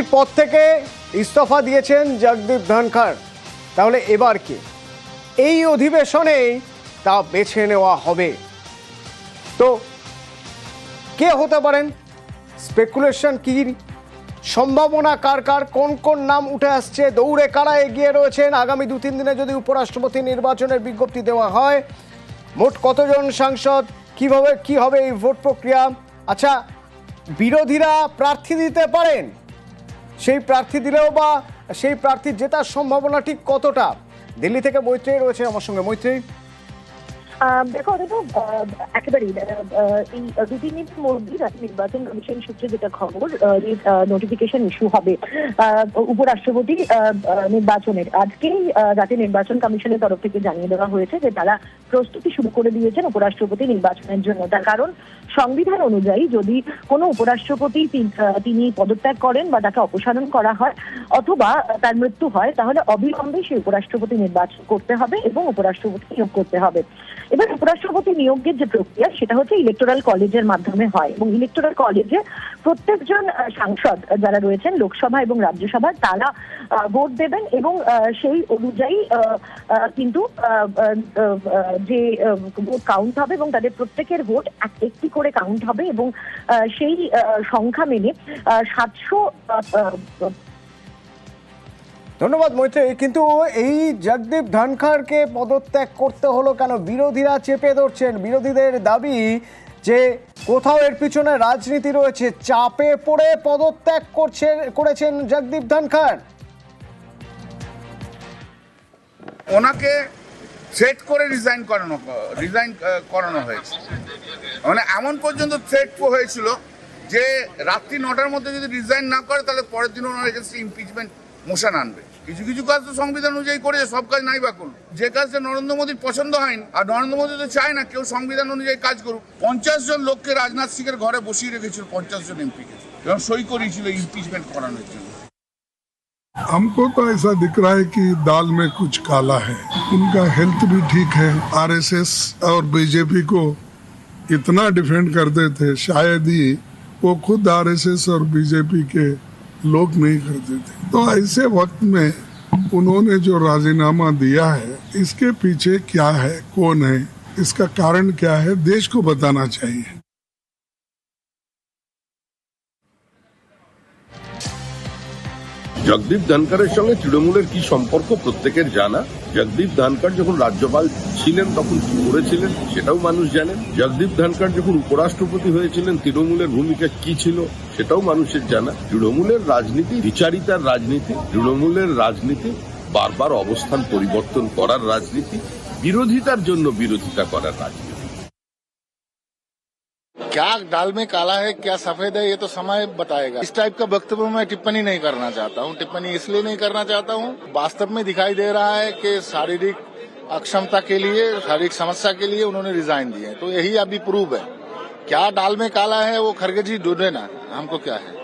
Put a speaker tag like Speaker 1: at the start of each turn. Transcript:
Speaker 1: মন্ত্রীর পদ থেকে ইস্তফা দিয়েছেন জগদীপ ধনখড়। তাহলে এবার কি? এই অধিবেশনেই তা বেছে নেওয়া হবে। তো কে হতে পারেন? স্পেকুলেশন কি? সম্ভাবনা কার কার? কোন কোন নাম উঠে আসছে? দৌড়ে কারা এগিয়ে রয়েছেন? আগামী দু তিন দিনে যদি উপরাষ্ট্রপতি নির্বাচনের বিজ্ঞপ্তি দেওয়া হয়, মোট কতজন সাংসদ? কীভাবে কি হবে এই ভোট প্রক্রিয়া? আচ্ছা বিরোধীরা প্রার্থী দিতে পারেন? সেই প্রার্থী দিলেও বা সেই প্রার্থী জেতার সম্ভাবনা ঠিক কতটা? দিল্লি থেকে মৈত্রী রয়েছে আমার সঙ্গে। মৈত্রী
Speaker 2: দেখো আহ, একেবারেই এই দু তিন দিনের মধ্যেই রাজ্য নির্বাচন কমিশন সূত্রে যেটা খবর নোটিফিকেশন ইস্যু হবে উপরাষ্ট্রপতি নির্বাচনের। আজকেই জাতীয় নির্বাচন কমিশনের তরফ থেকে জানিয়ে দেওয়া হয়েছে যে তারা প্রস্তুতি শুরু করে দিয়েছেন উপরাষ্ট্রপতি নির্বাচনের জন্য। তার কারণ সংবিধান অনুযায়ী যদি কোনো উপরাষ্ট্রপতি তিনি পদত্যাগ করেন বা তাকে অপসারণ করা হয় অথবা তার মৃত্যু হয় তাহলে অবিলম্বে সেই উপরাষ্ট্রপতি নির্বাচন করতে হবে এবং উপরাষ্ট্রপতি নিয়োগ করতে হবে। এবার উপরাষ্ট্রপতি নিয়োগের যে প্রক্রিয়া, সেটা হচ্ছে ইলেকটোরাল কলেজের মাধ্যমে হয়। এবং ইলেকটোরাল কলেজে প্রত্যেকজন সাংসদ যারা রয়েছেন, লোকসভা এবং রাজ্যসভা, তারা ভোট দেবেন এবং সেই অনুযায়ী কিন্তু যে ভোট কাউন্ট হবে এবং তাদের প্রত্যেকের ভোট এক- একটি করে কাউন্ট হবে এবং সেই সংখ্যা মেনে সাতশো
Speaker 1: ধন্যবাদ, মৈত্রী। কিন্তু এই জগদীপ ধনখড়কে পদত্যাগ করতে হলো কেন? বিরোধীরা চেপে ধরছেন। বিরোধীদের দাবি যে কোথাও এর পিছনে রাজনীতি রয়েছে, চাপে পড়ে পদত্যাগ করছে, করেছেন জগদীপ ধনখড়।
Speaker 3: ওনাকে সেট করে রিজাইন করানো রিজাইন করানো হয়েছে। মানে এমন পর্যন্ত সেট হয়েছিল যে রাত্রি নটার মধ্যে যদি রিজাইন না করে, তাহলে পরের দিন ওনার এগেন্স্ট ইমপিচমেন্ট মোশন আনবে কিছু কিছু কাজ তো সংবিধান অনুযায়ী করেছে সব কাজ নাই বা করুন যে কাজটা নরেন্দ্র মোদীর পছন্দ হয়নি আর নরেন্দ্র মোদী তো চায় না কেউ সংবিধান অনুযায়ী কাজ করুক পঞ্চাশ জন লোককে রাজনাথ সিংয়ের ঘরে বসিয়ে রেখেছিল পঞ্চাশ জন এমপিকে এবং সই করিয়েছিল ইমপিচমেন্ট করানোর জন্য
Speaker 4: हमको तो ऐसा दिख रहा है कि दाल में कुछ काला है उनका हेल्थ भी ठीक है आरएसएस और बीजेपी को इतना डिफेंड करते थे शायद ही वो खुद आरएसएस और बीजेपी के लोग नहीं करते थे। तो ऐसे वक्त में उन्होंने जो राजीनामा दिया है, इसके पीछे क्या है, कौन है, इसका कारण क्या है, देश को बताना चाहिए।
Speaker 5: জগদীপ ধনকরের সঙ্গে তৃণমূলের কি সম্পর্ক প্রত্যেকের জানা? জগদীপ ধনকর যখন রাজ্যপাল ছিলেন, তখন কি করেছিলেন সেটাও মানুষ জানেন। জগদীপ ধনকর যখন উপরাষ্ট্রপতি হয়েছিলেন, তৃণমূলের ভূমিকা কি ছিল সেটাও মানুষের জানা। তৃণমূলের রাজনীতি, বিচারিতার রাজনীতি, তৃণমূলের রাজনীতি, বারবার অবস্থান পরিবর্তন করার রাজনীতি, বিরোধিতার জন্য বিরোধিতা করার রাজনীতি।
Speaker 6: क्या दाल में काला है, क्या सफ़ेद है, ये तो समय बताएगा। इस टाइप का वक्तव्य मैं टिप्पणी नहीं करना चाहता हूँ। टिप्पणी इसलिए नहीं करना चाहता हूँ, वास्तव में दिखाई दे रहा है कि शारीरिक अक्षमता के लिए, शारीरिक समस्या के लिए उन्होंने रिजाइन दिए तो यही अभी प्रूव है। क्या दाल में काला है, वो खरगे जी ढूंढे ना, हमको क्या है?